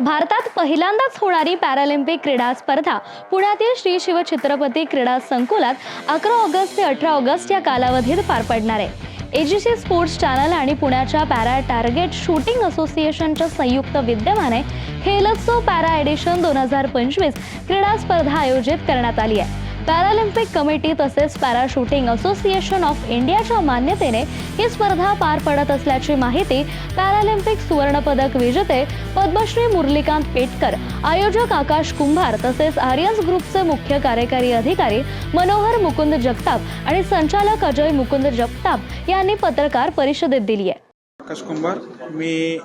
भारतात पहिल्यांदाच होणारी पॅरालिम्पिक क्रीडा स्पर्धा पुण्यातील श्री शिव छत्रपती क्रीडा संकुलात अकरा ऑगस्ट ते अठरा ऑगस्ट या कालावधीत पार पडणार आहे. एजीसी स्पोर्ट्स चॅनल आणि पुण्याच्या पॅरा टार्गेट शूटिंग असोसिएशनच्या संयुक्त विद्यमाने खेलोत्सव पॅरा एडिशन दोन हजार पंचवीस क्रीडा स्पर्धा आयोजित करण्यात आली आहे. पॅरालिम्पिक कमिटी तसेच पॅरा शूटिंग असोसिएशन ऑफ इंडियाच्या मान्यतेने ही स्पर्धा पार पडत असल्याची माहिती पॅरालिम्पिक सुवर्णपदक विजेते पद्मश्री मुरलीकांत पेटकर आयोजक आकाश कुंभार तसेच आर्यन्स ग्रुपचे मुख्य कार्यकारी अधिकारी मनोहर मुकुंद जगताप आणि संचालक अजय मुकुंद जगताप यांनी पत्रकार परिषदेत दिली आहे. आकाश कुंभार मी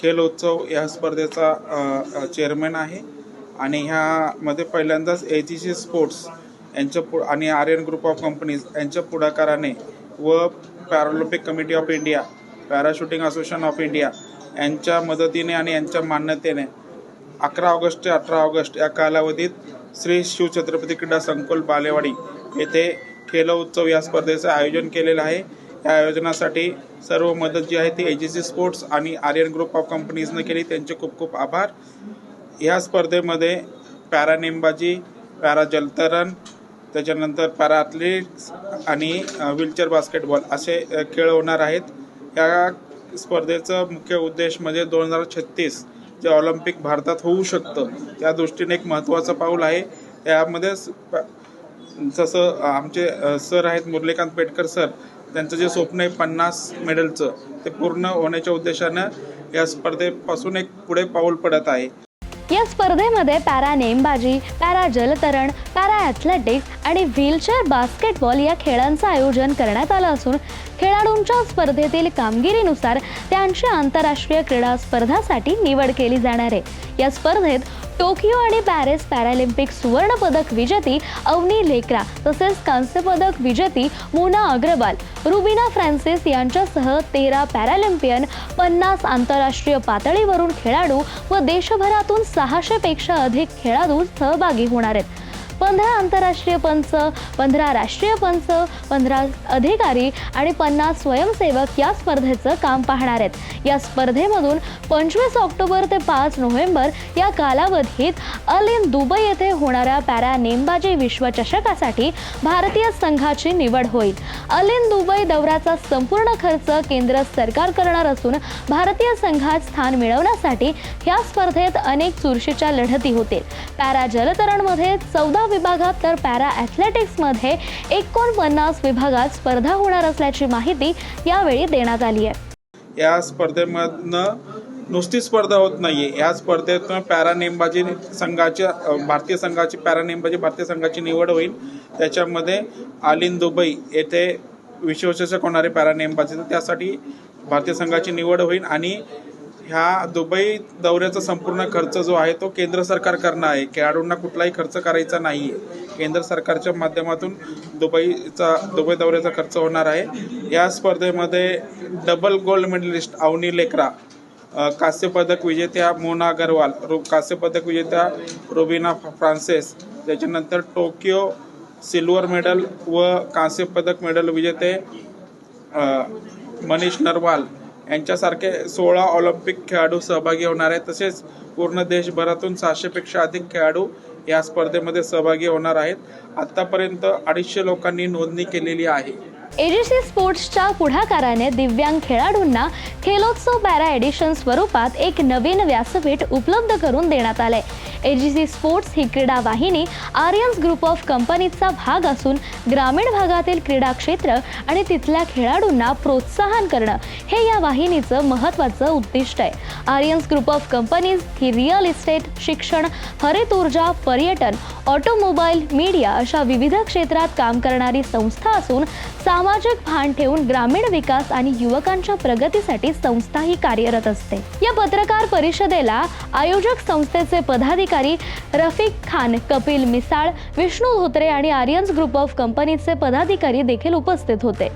खेल उत्सव या स्पर्धेचा चेअरमॅन आहे. आणि ह्यामध्ये पहिल्यांदाच ए जी सी स्पोर्ट्स यांच्या पु आणि आर्यन ग्रुप ऑफ कंपनीज यांच्या पुढाकाराने व Paralympic committee of India para shooting association of India यांच्या मदतीने आणि यांच्या मान्यतेने अकरा ऑगस्ट ते अठरा ऑगस्ट या कालावधीत श्री शिवछत्रपती क्रीडा संकुल बालेवाडी येथे खेलो उत्सव या स्पर्धेचं आयोजन केलेलं आहे. या आयोजनासाठी सर्व मदत जी आहे ती ए जी सी स्पोर्ट्स आणि आर्यन ग्रुप ऑफ कंपनीजनं केली. त्यांचे खूप खूप आभार. या स्पर्धेमध्ये पॅरा नेमबाजी पॅरा जलतरण त्याच्यानंतर पॅरा ॲथलीट्स आणि व्हीलचेअर बास्केटबॉल असे खेळ होणार आहेत. या स्पर्धेचं मुख्य उद्देश म्हणजे दोन हजार छत्तीस जे ऑलिम्पिक भारतात होऊ शकतं त्या दृष्टीने एक महत्त्वाचं पाऊल आहे. यामध्ये जसं आमचे सर आहेत मुरलीकांत पेटकर सर त्यांचं जे स्वप्न आहे पन्नास मेडलचं ते पूर्ण होण्याच्या उद्देशानं या स्पर्धेपासून एक पुढे पाऊल पडत आहे. या स्पर्धेमध्ये पॅरा नेमबाजी पॅरा जलतरण पॅरा ॲथलेटिक्स आणि व्हीलचेअर बास्केटबॉल या खेळांचं आयोजन करण्यात आलं असून खेळाडूंच्या स्पर्धेतील कामगिरीनुसार त्यांची आंतरराष्ट्रीय क्रीडा स्पर्धासाठी निवड केली जाणार आहे. या स्पर्धेत टोकियो आणि पॅरिस पॅरालिम्पिक सुवर्णपदक विजेती अवनी लेकरा तसेच कांस्यपदक विजेती मोना अग्रवाल रुबिना फ्रान्सिस यांच्यासह तेरा पॅरालिम्पियन पन्नास आंतरराष्ट्रीय पातळीवरून खेळाडू व देशभरातून सहाशेपेक्षा अधिक खेळाडू सहभागी होणार आहेत. पंधरा आंतरराष्ट्रीय पंच पंधरा राष्ट्रीय पंच पंधरा अधिकारी आणि पन्नास स्वयंसेवक या स्पर्धेचं काम पाहणार आहेत. या स्पर्धेमधून पंचवीस ऑक्टोबर ते पाच नोव्हेंबर या कालावधीत अल इन दुबई येथे होणाऱ्या पॅरा नेमबाजी विश्वचषकासाठी भारतीय संघाची निवड होईल. अल इन दुबई दौऱ्याचा संपूर्ण खर्च केंद्र सरकार करणार असून भारतीय संघात स्थान मिळवण्यासाठी या स्पर्धेत अनेक चुरशीच्या लढती होतील. पॅरा जलतरणमध्ये चौदा विभागात तर पॅरा ॲथलेटिक्समध्ये एकोणपन्नास विभागात स्पर्धा होणार असल्याची माहिती यावेळी देण्यात आली आहे. या स्पर्धेमधनं नुसती स्पर्धा होत नाहीये. या स्पर्धेतून पॅरा नेमबाजी संघाच्या भारतीय संघाची पॅरा नेमबाजी भारतीय संघाची निवड होईल. त्याच्यामध्ये आलिन दुबई येथे विश्वचषक होणारे पॅरा नेमबाजी त्यासाठी भारतीय संघाची निवड होईल आणि ह्या दुबई दौऱ्याचा संपूर्ण खर्च जो आहे तो केंद्र सरकार करणं आहे. खेळाडूंना कुठलाही खर्च करायचा नाही आहे केंद्र सरकारच्या माध्यमातून दुबईचा दुबई दौऱ्याचा खर्च होणार आहे. या स्पर्धेमध्ये double gold medalist Avani Lekhara कांस्यपदक विजेत्या मोना अगरवाल रु कांस्यपदक विजेत्या रुबिना फ्रान्सेस त्याच्यानंतर टोकियो सिल्वर मेडल व कांस्यपदक मेडल विजेते मनीष नरवाल यांच्यासारखे सोळा ऑलिम्पिक खेळाडू सहभागी होणार आहेत. तसेच पूर्ण देशभरातून सहाशेपेक्षा अधिक खेळाडू या स्पर्धेमध्ये सहभागी होणार आहेत. आत्तापर्यंत अडीचशे लोकांनी नोंदणी केलेली आहे. एजीसी स्पोर्ट्सच्या पुढाकाराने दिव्यांग खेळाडूंना खेलोत्सव पॅरा एडिशन स्वरूपात एक नवीन व्यासपीठ उपलब्ध करून देण्यात आलंय. एजीसी स्पोर्ट्स ही क्रीडा वाहिनी आर्यन्स ग्रुप ऑफ कंपनीचा भाग असून ग्रामीण भागातील क्रीडा क्षेत्र आणि तिथल्या खेळाडूंना प्रोत्साहन करणं हे या वाहिनीचं महत्त्वाचं उद्दिष्ट आहे. आर्यन्स ग्रुप ऑफ कंपनीज ही रिअल इस्टेट शिक्षण हरित ऊर्जा पर्यटन ऑटोमोबाईल मीडिया अशा विविध क्षेत्रात काम करणारी संस्था असून सामाजिक भान ठेवून ग्रामीण विकास आणि युवकांच्या प्रगतीसाठी संस्था ही कार्यरत असते. या पत्रकार परिषदेला आयोजक संस्थेचे पदाधिकारी पदाधिकारी रफिक खान कपिल मिसाळ विष्णू धोत्रे आणि आर्यन्स ग्रुप ऑफ कंपनीचे पदाधिकारी देखील उपस्थित होते.